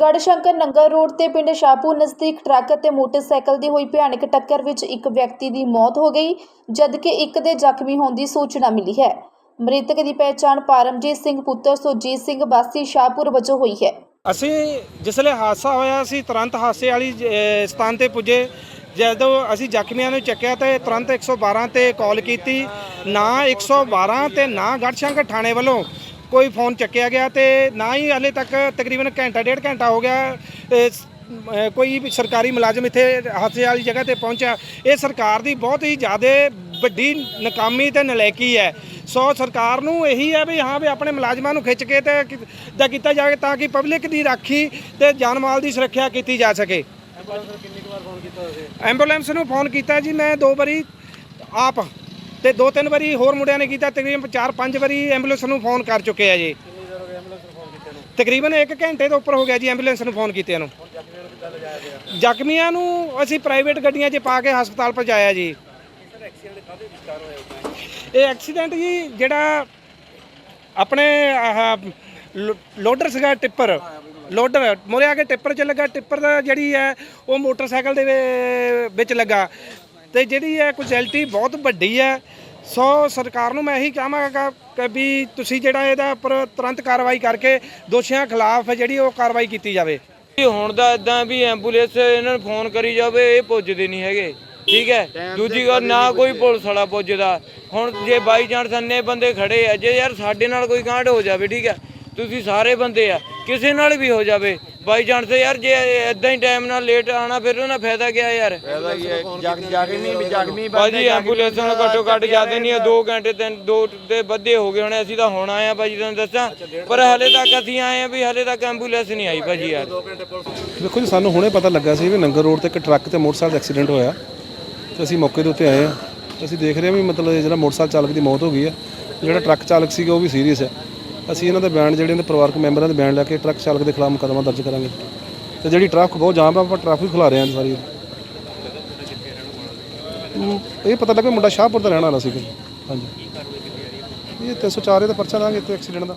Garhshankar Nangal road ਤੇ ਪਿੰਡ ਸ਼ਾਹਪੁਰ ਨਜ਼ਦੀਕ ਟਰੱਕ ਅਤੇ ਮੋਟਰਸਾਈਕਲ ਦੀ ਹੋਈ ਭਿਆਨਕ ਟੱਕਰ ਵਿੱਚ ਇੱਕ ਵਿਅਕਤੀ ਦੀ ਮੌਤ ਹੋ ਗਈ ਜਦਕਿ ਇੱਕ ਦੇ ਜ਼ਖਮੀ ਹੋਣ ਦੀ ਸੂਚਨਾ ਮਿਲੀ ਹੈ। ਮ੍ਰਿਤਕ ਦੀ ਪਹਿਚਾਣ ਪਰਮਜੀਤ ਸਿੰਘ ਪੁੱਤਰ ਸੁਰਜੀਤ ਸਿੰਘ ਵਾਸੀ ਸ਼ਾਹਪੁਰ ਵਜੋਂ ਹੋਈ ਹੈ। ਅਸੀਂ ਜਿਸਲੇ ਹਾਦਸਾ ਹੋਇਆ ਅਸੀਂ ਤੁਰੰਤ ਹਾਦਸੇ ਵਾਲੀ ਅਹ, ਸਥਾਨ ਤੇ ਪੁੱਜੇ। ਜਦੋਂ ਅਸੀਂ ਜ਼ਖਮੀਆਂ ਨੂੰ ਚੱਕਿਆ ਤੇ ਤੁਰੰਤ 112 ਤੇ ਕਾਲ ਕੀਤੀ। ਨਾ 112 ਤੇ ਨਾ ਗੜਸ਼ੰਕਰ ਥਾਣੇ ਵੱਲੋਂ ਕੋਈ ਫੋਨ ਚੱਕਿਆ ਗਿਆ ਤੇ ਨਾ ਹੀ ਹਲੇ ਤੱਕ ਤਕਰੀਬਨ ਘੰਟਾ ਡੇਢ ਘੰਟਾ ਹੋ ਗਿਆ ਕੋਈ ਵੀ ਸਰਕਾਰੀ ਮੁਲਾਜ਼ਮ ਇੱਥੇ ਹਾਦਸੇ ਵਾਲੀ ਜਗ੍ਹਾ ਤੇ ਪਹੁੰਚਿਆ। ਇਹ ਸਰਕਾਰ ਦੀ ਬਹੁਤ ਹੀ ਜ਼ਿਆਦਾ ਵੱਡੀ ਨਾਕਾਮੀ ਤੇ ਨਲਾਇਕੀ ਹੈ। ਸੋ ਸਰਕਾਰ ਨੂੰ ਇਹੀ ਹੈ ਵੀ ਹਾਂ ਵੀ ਆਪਣੇ ਮੁਲਾਜ਼ਮਾਂ ਨੂੰ ਖਿੱਚ ਕੇ ਤੇ ਦਾ ਕੀਤਾ ਜਾਵੇ ਤਾਂ ਕਿ ਪਬਲਿਕ ਦੀ ਰਾਖੀ ਤੇ ਜਾਨ ਮਾਲ ਦੀ ਸੁਰੱਖਿਆ ਕੀਤੀ ਜਾ ਸਕੇ। ਐਂਬੂਲੈਂਸ ਨੂੰ ਫੋਨ ਕੀਤਾ ਜੀ ਮੈਂ ਦੋ ਵਾਰੀ ਆਪ ਤੇ ਦੋ ਤਿੰਨ ਵਾਰੀ ਹੋਰ ਮੁੰਡਿਆਂ ਨੇ ਕੀਤਾ ਤਕਰੀਬਨ 4-5 ਵਾਰੀ ਐਂਬੂਲੈਂਸ ਨੂੰ ਫੋਨ ਕਰ ਚੁੱਕੇ ਆ ਜੀ। ਤਕਰੀਬਨ 1 ਘੰਟੇ ਤੋਂ ਉੱਪਰ ਹੋ ਗਿਆ ਜੀ ਐਂਬੂਲੈਂਸ ਨੂੰ ਫੋਨ ਕੀਤਿਆਂ ਨੂੰ। ਜ਼ਖਮੀਆਂ ਨੂੰ ਅਸੀਂ ਪ੍ਰਾਈਵੇਟ ਗੱਡੀਆਂ 'ਚ ਪਾ ਕੇ ਹਸਪਤਾਲ ਪਹੁੰਚਾਇਆ ਜੀ। ਇਹ ਐਕਸੀਡੈਂਟ ਜੀ ਜਿਹੜਾ ਆਪਣੇ ਆਹ ਲੋਡਰ ਸੀਗਾ ਟਿੱਪਰ। ਲੋਡਰ ਮੋਰੇ ਆ ਕੇ ਟਿੱਪਰ 'ਚ ਲੱਗਾ ਟਿੱਪਰ ਦਾ ਜਿਹੜੀ ਹੈ ਉਹ ਮੋਟਰਸਾਈਕਲ ਦੇ ਵਿੱਚ ਲੱਗਾ। ਤੇ ਜਿਹੜੀ ਹੈ ਕੁਐਲਿਟੀ ਬਹੁਤ ਵੱਡੀ ਹੈ ਸੋ ਸਰਕਾਰ ਨੂੰ ਮੈਂ ਇਹੀ ਕਹਾਂਗਾ ਕਿ ਵੀ ਤੁਸੀਂ ਜਿਹੜਾ ਇਹਦਾ ਉੱਪਰ ਤੁਰੰਤ ਕਾਰਵਾਈ ਕਰਕੇ ਦੋਸ਼ੀਆਂ ਖਿਲਾਫ ਜਿਹੜੀ ਉਹ ਕਾਰਵਾਈ ਕੀਤੀ ਜਾਵੇ। ਵੀ ਹੁਣ ਦਾ ਇਦਾਂ ਵੀ ਐਂਬੂਲੈਂਸ ਇਹਨਾਂ ਨੂੰ ਫੋਨ ਕਰੀ ਜਾਵੇ ਇਹ ਪੁੱਜਦੇ ਨਹੀਂ ਹੈਗੇ। ਠੀਕ ਹੈ? ਦੂਜੀ ਗੱਲ ਨਾ ਕੋਈ ਪੁਲਿਸ ਵਾਲਾ ਪੁੱਜਦਾ। ਹੁਣ ਜੇ ਬਾਈ ਚਾਂਸ ਅੰਨੇ ਬੰਦੇ ਖੜੇ ਆ ਜੇ ਯਾਰ ਸਾਡੇ ਨਾਲ ਕੋਈ ਕਾਂਡ ਹੋ ਜਾਵੇ ਠੀਕ ਹੈ? ਤੁਸੀਂ ਸਾਰੇ ਬੰਦੇ ਆ ਕਿਸੇ ਨਾਲ ਵੀ ਹੋ ਜਾਵੇ ਬਾਈ ਚਾਂਸ ਯਾਰ ਜੇ ਇਦਾਂ ਹੀ ਟਾਈਮ ਨਾਲ ਲੇਟ ਆਣਾ ਫਿਰ ਉਹਨਾਂ ਫਾਇਦਾ ਕੀ ਆ ਯਾਰ ਜ਼ਖਮੀ ਵੀ ਜ਼ਖਮੀ ਬਾਜੀ ਐਂਬੂਲੈਂਸ ਨੂੰ ਘੱਟੋ ਘੱਟ ਜਾਂਦੇ ਨਹੀਂ 2 ਘੰਟੇ ਤਿੰਨ ਦੋ ਤੇ ਵੱਧੇ ਹੋ ਗਏ ਹੁਣ ਅਸੀਂ ਤਾਂ ਹੁਣ ਆਏ ਆ ਭਾਜੀ ਤੁਹਾਨੂੰ ਦੱਸਾਂ। ਪਰ ਹਲੇ ਤੱਕ ਅਸੀਂ ਆਏ ਆ ਵੀ ਹਲੇ ਤੱਕ ਐਂਬੂਲੈਂਸ ਨਹੀਂ ਆਈ ਭਾਜੀ ਯਾਰ। ਦੇਖੋ ਜੀ ਸਾਨੂੰ ਹੁਣੇ ਪਤਾ ਲੱਗਾ ਸੀ ਵੀ ਨੰਗਲ ਰੋਡ ਤੇ ਇੱਕ ਟਰੱਕ ਤੇ ਮੋਟਰਸਾਈਕਲ ਦਾ ਐਕਸੀਡੈਂਟ ਹੋਇਆ। ਤੇ ਅਸੀਂ ਮੌਕੇ ਦੇ ਉੱਤੇ ਆਏ ਆ। ਅਸੀਂ ਦੇਖ ਰਹੇ ਹਾਂ ਵੀ ਮਤਲਬ ਜਿਹੜਾ ਮੋਟਰਸਾਈਕਲ ਚਾਲਕ ਦੀ ਮੌਤ ਹੋ ਗਈ ਹੈ ਜਿਹੜਾ ਟਰੱਕ ਚਾਲਕ ਸੀਗਾ ਉਹ ਵੀ ਸੀਰੀਅਸ ਹੈ ਅਸੀਂ ਇਹਨਾਂ ਦੇ ਬਿਆਨ ਜਿਹੜੇ ਇਹਨਾਂ ਦੇ ਪਰਿਵਾਰਕ ਮੈਂਬਰਾਂ ਦੇ ਬਿਆਨ ਲੈ ਕੇ ਟਰੱਕ ਚਾਲਕ ਦੇ ਖਿਲਾਫ ਮੁਕੱਦਮਾ ਦਰਜ ਕਰਾਂਗੇ। ਤੇ ਜਿਹੜੀ ਟਰੱਕ ਬਹੁਤ ਜਾਮ ਆ, ਆਪਾਂ ਟ੍ਰੈਫਿਕ ਖੁਲਾ ਰਹੇ ਹਾਂ ਸਾਰੀ ਇਹ ਪਤਾ ਲੱਗਾ ਮੁੰਡਾ ਸ਼ਾਹਪੁਰ ਦਾ ਰਹਿਣ ਵਾਲਾ ਸੀਗਾ। ਹਾਂਜੀ। ਇਹ 304 ਦਾ ਪਰਚਾ ਦਾਂਗੇ ਇੱਥੇ ਐਕਸੀਡੈਂਟ ਦਾ।